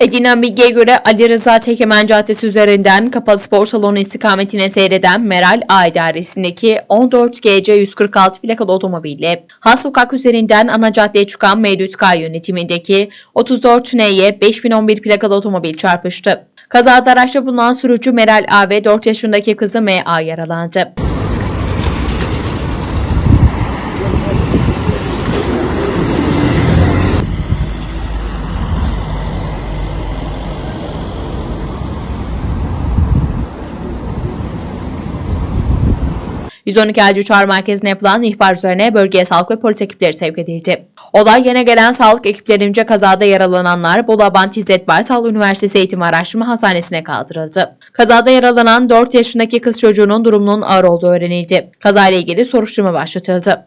Edinen bilgiye göre Ali Rıza Tekemen Caddesi üzerinden Kapalı Spor Salonu istikametine seyreden Meral A idaresindeki 14 GC 146 plakalı otomobille Has Sokak üzerinden ana caddeye çıkan Mevlüt K yönetimindeki 34 NY 5011 plakalı otomobil çarpıştı. Kazada araçta bulunan sürücü Meral A ve 4 yaşındaki kızı MA yaralandı. ...112 acil çağrı merkezine yapılan ihbar üzerine bölgeye sağlık ve polis ekipleri sevk edildi. Olay yerine gelen sağlık ekiplerince kazada yaralananlar Bolu Abant İzzet Baysal Üniversitesi Eğitim Araştırma Hastanesi'ne kaldırıldı. Kazada yaralanan 4 yaşındaki kız çocuğunun durumunun ağır olduğu öğrenildi. Kazayla ilgili soruşturma başlatıldı.